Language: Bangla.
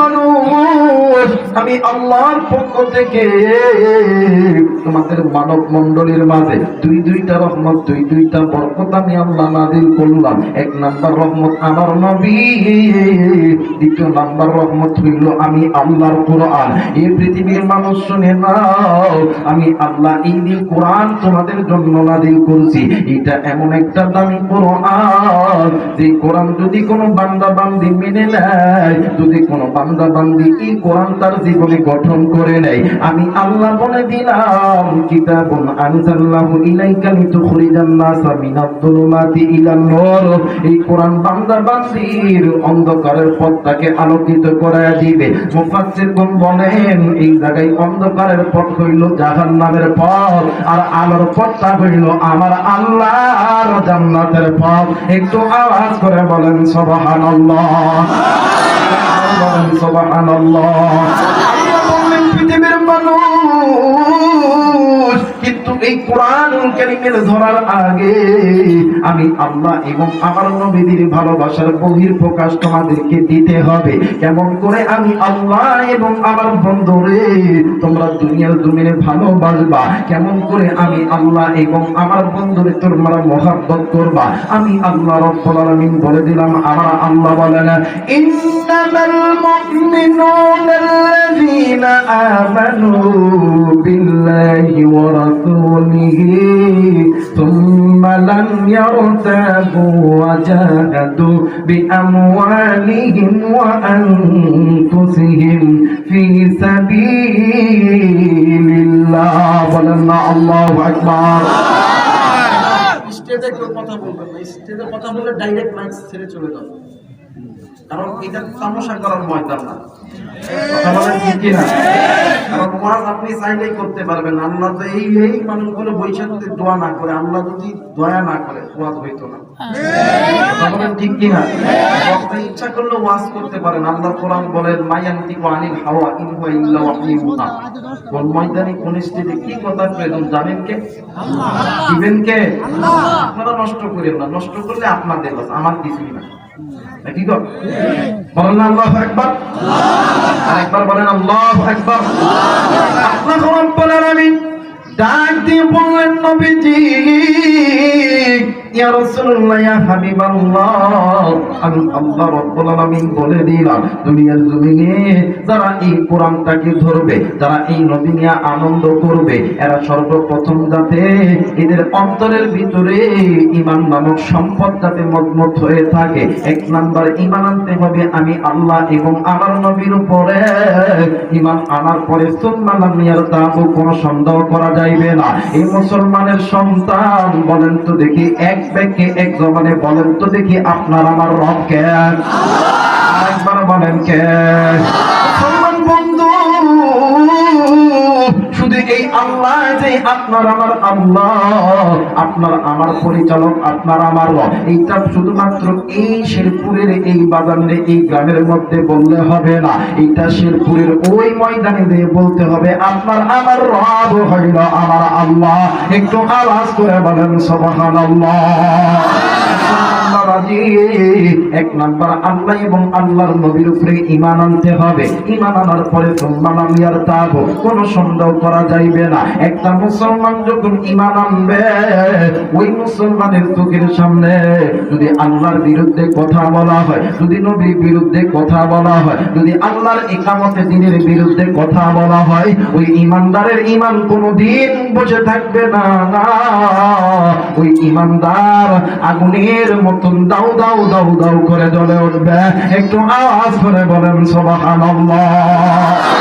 মানুষ। আমি আল্লাহর পক্ষ থেকে তোমাদের মানব মণ্ডলীর মাঝে দুই দুইটা রহমত, দুই দুইটা বরকত আমি আল্লাহ নাজিল করলাম। এক নাম্বার রহমত আমার নবী, দ্বিতীয় নাম্বার রহমত হইল আমি আল্লাহর কোরআন। এই পৃথিবীর মানুষ শুনে নাও, আমি আল্লাহ এই কোরআন তোমাদের জন্য নাজিল করছি, এটা এমন একটা দামি কোরআন যে কোরআন যদি কোনো বান্দা বান্দি মেনে নেয়, যদি কোনো বান্দা বান্দি এই কোরআন তার জীবনে গঠন করে নেয়। আমি আল্লাহ বলে দিলাম আনজাল্লাহু ইলাইকা লিতুখরিজান নাসা মিনাদ যুলুমাতি ইলান নূর। এই কোরআন বান্দা বান্দির অন্ধকারের পথটাকে আলোকিত করে দিবে। বলেন, এই জায়গায় অন্ধকারের পথ হইল জাহান্নামের পথ, আর আলোর পথটা হইল আমার আল্লাহর জান্নাতের পথ। একটু আওয়াজ করে বলেন, সুবহানাল্লাহ। বলেন সুবহানাল্লাহ। পৃথিবীর মানুষ কোরআন কারিমের ধরার আগে আমি আল্লাহ এবং আমার নবীদের ভালোবাসার বহির প্রকাশ তোমাদেরকে দিতে হবে। কেমন করে আমি আল্লাহ এবং আমার বন্ধুরে তোমরা দুনিয়ার দুনিয়ার ভালোবাসবা। কেমন করে আমি আল্লাহ এবং আমার বন্ধুরে তোমরা মহাব্বত করবা। আমি আল্লাহ রব্বুল আলামিন বলে দিলাম, আমার আল্লাহ বলেন ইন্নামাল মুমিনুনা আল্লাযীনা আমানু বিল্লাহি ওয়া রাসূলিহি। জাহাদু বিআমওয়ালিহিম ওয়া আনফুসিহিম ফি সাবিলিল্লাহ বলেন না, আল্লাহু আকবার। স্টেজে কেউ কথা বলবেন কথা ডাইরেক্ট ছেড়ে চলে যাবে। কারণ এটা তামাশা করার ময়দান না। কথা না কারণ ওয়াজ আপনি চাইলেই করতে পারবেন। আল্লাহ তো এই এই মানুষগুলো বৈশাখ যদি দোয়া না করে, আল্লাহ যদি দয়া না করে, ওয়াজ হইতো না। ঠিক কি না আপনি ইচ্ছা করলে ওয়াজ করতে পারেন। আল্লাহ কোরআন বলেন মায়ান্তি হাওয়া, ইন হুয়া ইল্লা কোন কোন কি কথা প্রয়োজন জানেন কে? দিবেন কে? আপনারা নষ্ট করেন না। নষ্ট করলে আপনাদের আমার কিছুই না। নাকি গো? বলেন আল্লাহু আকবার। আরেকবার বলেন আল্লাহু আকবার আল্লাহ রাব্বুল আলামিন ডাক দিয়ে বললেন নবীজি আনন্দ করবে, এরা সর্বপ্রথম যাতে এদের অন্তরের ভিতরে ঈমান নামক সম্পদ যাতে হয়ে থাকে। এক নাম্বার, ঈমান আনতে হবে আমি আল্লাহ এবং আমার নবীর উপরে। ঈমান আনার পরে তাবু কোনো সন্দেহ করা যাইবে না। এই মুসলমানের সন্তান, বলেন তো দেখি, এক ব্যাগে এক জবানে বলেন তো দেখি আপনার আমার রব কে? আরেকবার বলেন কে? এই আল্লাহ যে আপনার আমার আল্লাহ আপনার আমার পরিচালক আপনার আমার এইটা শুধুমাত্র এই শেরপুরের এই বাজারে এই গ্রামের মধ্যে বললে হবে না। এইটা শেরপুরের ওই ময়দানে দিয়ে বলতে হবে আপনার আমার রব হইল আমার আল্লাহ। একটু আওয়াজ করে বলেন সুবহানাল্লাহ। বাবাজি, চোখের সামনে যদি আল্লাহর বিরুদ্ধে কথা বলা হয়, যদি নবীর বিরুদ্ধে কথা বলা হয়, যদি আল্লাহর একামতে দিনের বিরুদ্ধে কথা বলা হয়, ওই ইমানদারের ইমান কোনোদিন বসে থাকবে না না। ওই ইমানদার আগুনের মতন দাউ দাউ দাউ দাউ করে জ্বলে উঠবে। একটু আওয়াজ করে বলেন সুবহানাল্লাহ।